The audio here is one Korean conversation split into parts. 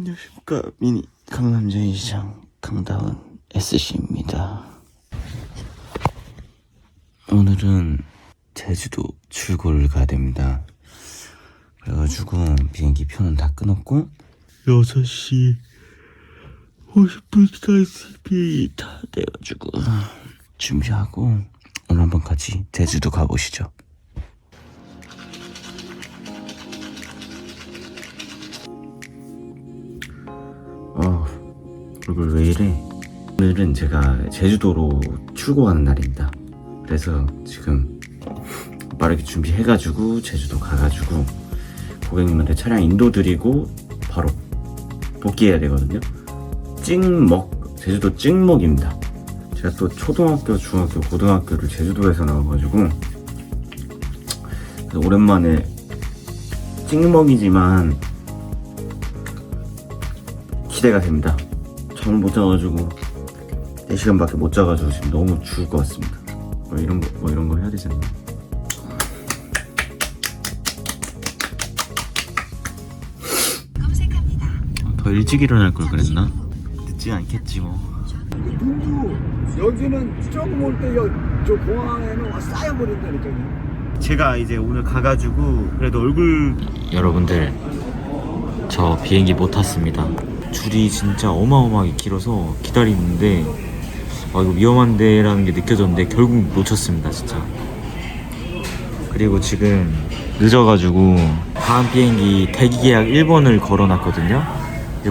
안녕하십니까? 미니 강남제이시장 강다은 SC입니다. 오늘은 제주도 출고를 가야 됩니다. 그래가지고 비행기 표는 다 끊었고 6시 50분까지 비행기 다 돼가지고 준비하고 오늘 한번 같이 제주도 가보시죠 얼굴 왜 이래? 오늘은 제가 제주도로 출고하는 날입니다. 그래서 지금 빠르게 준비해가지고 제주도 가가지고 고객님한테 차량 인도 드리고 바로 복귀해야 되거든요. 찍먹, 제주도 찍먹입니다. 제가 또 초등학교, 중학교, 고등학교를 제주도에서 나와가지고 오랜만에 찍먹이지만 기대가 됩니다. 잠을 못 자가지고 4시간밖에 못 자가지고 지금 너무 죽을 것 같습니다. 뭐 이런 거, 뭐 이런 거 해야 되지 않나? 검색합니다. 더 일찍 일어날 걸 그랬나? 늦지 않겠지 뭐. 눈도 여기는 조금 올때저 공항에는 와 쌓여버린다니까요. 제가 이제 오늘 가가지고 그래도 얼굴 여러분들 저 비행기 못 탔습니다. 줄이 진짜 어마어마하게 길어서 기다리는데 아 이거 위험한데 라는 게 느껴졌는데 결국 놓쳤습니다 진짜. 그리고 지금 늦어가지고 다음 비행기 대기 계약 1번을 걸어놨거든요.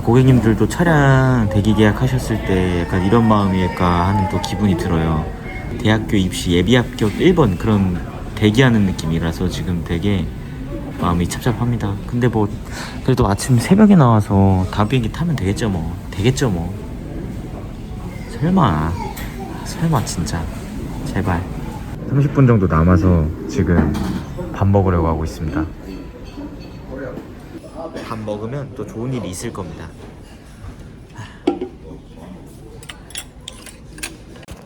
고객님들도 차량 대기 계약하셨을 때 약간 이런 마음일까 하는 또 기분이 들어요. 대학교 입시 예비 합격 1번 그런 대기하는 느낌이라서 지금 되게 마음이 찹찹합니다. 근데 뭐 그래도 아침 새벽에 나와서 다음 비행기 타면 되겠죠 뭐. 되겠죠 뭐. 설마. 설마 진짜. 제발. 30분 정도 남아서 지금 밥 먹으려고 하고 있습니다. 밥 먹으면 또 좋은 일이 있을 겁니다.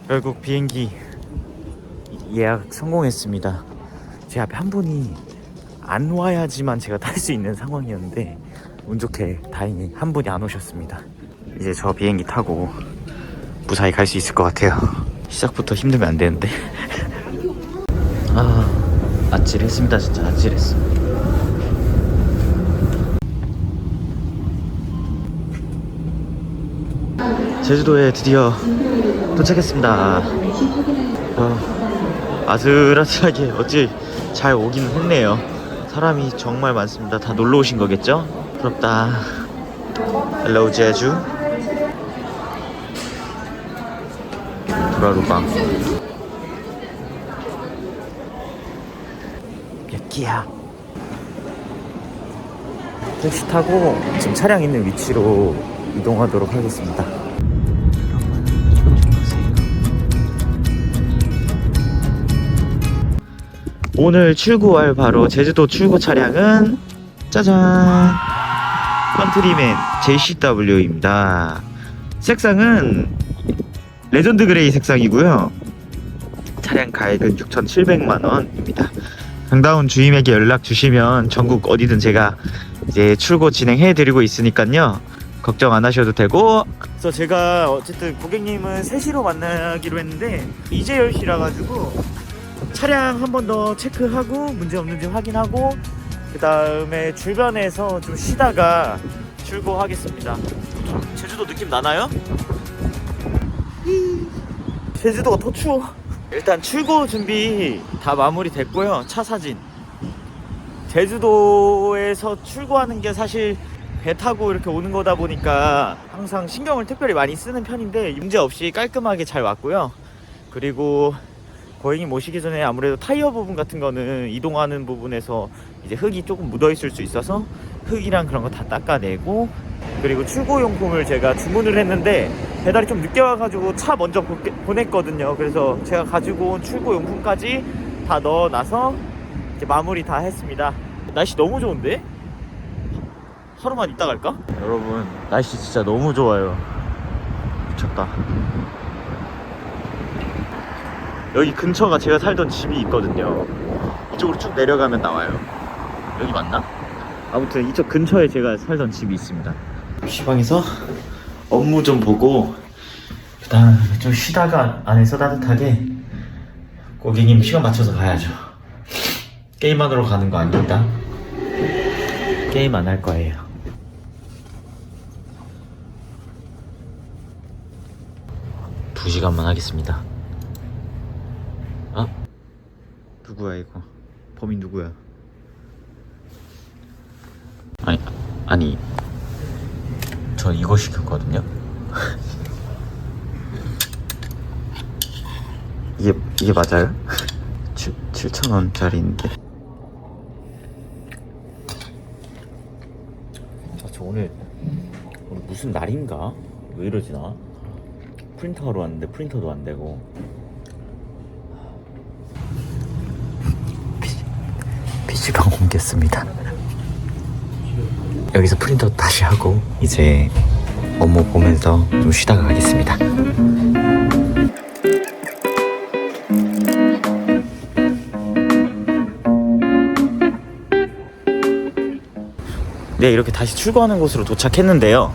결국 비행기 예약 성공했습니다. 제 앞에 한 분이 안 와야지만 제가 탈 수 있는 상황이었는데 운 좋게 다행히 한 분이 안 오셨습니다. 이제 저 비행기 타고 무사히 갈 수 있을 것 같아요. 시작부터 힘들면 안 되는데. 아, 아찔했습니다. 진짜 아찔했어. 제주도에 드디어 도착했습니다. 어, 아슬아슬하게 어찌 잘 오긴 했네요. 사람이 정말 많습니다. 다 놀러 오신 거겠죠? 부럽다. 헬로우 제주. 도라루방. 몇 끼야? 택시 타고 지금 차량 있는 위치로 이동하도록 하겠습니다. 오늘 출고할 바로 제주도 출고 차량은 짜잔 컨트리맨 JCW입니다. 색상은 레전드 그레이 색상이고요. 차량 가액은 6,700만 원입니다. 강다운 주임에게 연락 주시면 전국 어디든 제가 이제 출고 진행해 드리고 있으니까요. 걱정 안 하셔도 되고 그래서 제가 어쨌든 고객님은 3시로 만나기로 했는데 이제 10시라 가지고 차량 한 번 더 체크하고 문제 없는지 확인하고 그 다음에 주변에서 좀 쉬다가 출고하겠습니다. 제주도 느낌 나나요? 제주도가 더 추워. 일단 출고 준비 다 마무리 됐고요. 차 사진. 제주도에서 출고하는 게 사실 배 타고 이렇게 오는 거다 보니까 항상 신경을 특별히 많이 쓰는 편인데 문제 없이 깔끔하게 잘 왔고요. 그리고 고객님 모시기 전에 아무래도 타이어 부분 같은 거는 이동하는 부분에서 이제 흙이 조금 묻어 있을 수 있어서 흙이랑 그런 거 다 닦아내고 그리고 출고 용품을 제가 주문을 했는데 배달이 좀 늦게 와가지고 차 먼저 보- 보냈거든요. 그래서 제가 가지고 온 출고 용품까지 다 넣어놔서 이제 마무리 다 했습니다. 날씨 너무 좋은데? 하루만 있다 갈까? 여러분 날씨 진짜 너무 좋아요. 미쳤다. 여기 근처가 제가 살던 집이 있거든요. 이쪽으로 쭉 내려가면 나와요. 여기 맞나? 아무튼 이쪽 근처에 제가 살던 집이 있습니다. 시방에서 업무 좀 보고 그 다음 좀 쉬다가 안에서 따뜻하게 고객님 시간 맞춰서 가야죠. 게임하러 가는 거 아닙니다. 게임 안 할 거예요. 두 시간만 하겠습니다. 아? 누구야 이거? 범인 누구야? 아니 아니 저 이거 시켰거든요. 이게 이게 맞아요? 7 7천 원짜리인데. 아, 저 오늘 오늘 무슨 날인가? 왜 이러지 나? 프린터 하러 왔는데 프린터도 안 되고. PC방 옮겼습니다. 여기서 프린터 다시 하고 이제 업무 보면서 좀 쉬다가 가겠습니다. 네, 이렇게 다시 출고하는 곳으로 도착했는데요.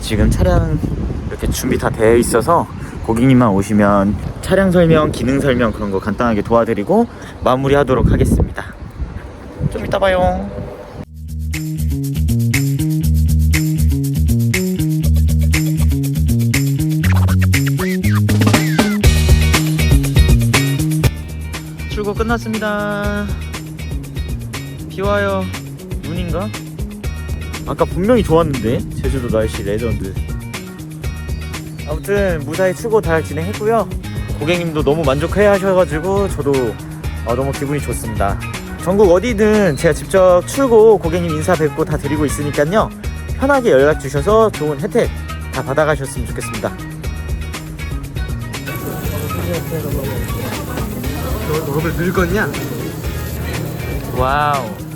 지금 차량 이렇게 준비 다 되어 있어서 고객님만 오시면 차량 설명, 기능 설명 그런 거 간단하게 도와드리고 마무리하도록 하겠습니다. 좀 이따 봐요. 출고 끝났습니다. 비 와요. 눈인가? 아까 분명히 좋았는데 제주도 날씨 레전드. 아무튼 무사히 출고 잘 진행했고요. 고객님도 너무 만족해 하셔가지고 저도 어, 너무 기분이 좋습니다. 전국 어디든 제가 직접 출고 고객님 인사 뵙고 다 드리고 있으니까요. 편하게 연락 주셔서 좋은 혜택 다 받아가셨으면 좋겠습니다. 너, 너왜 늙었냐? 와우.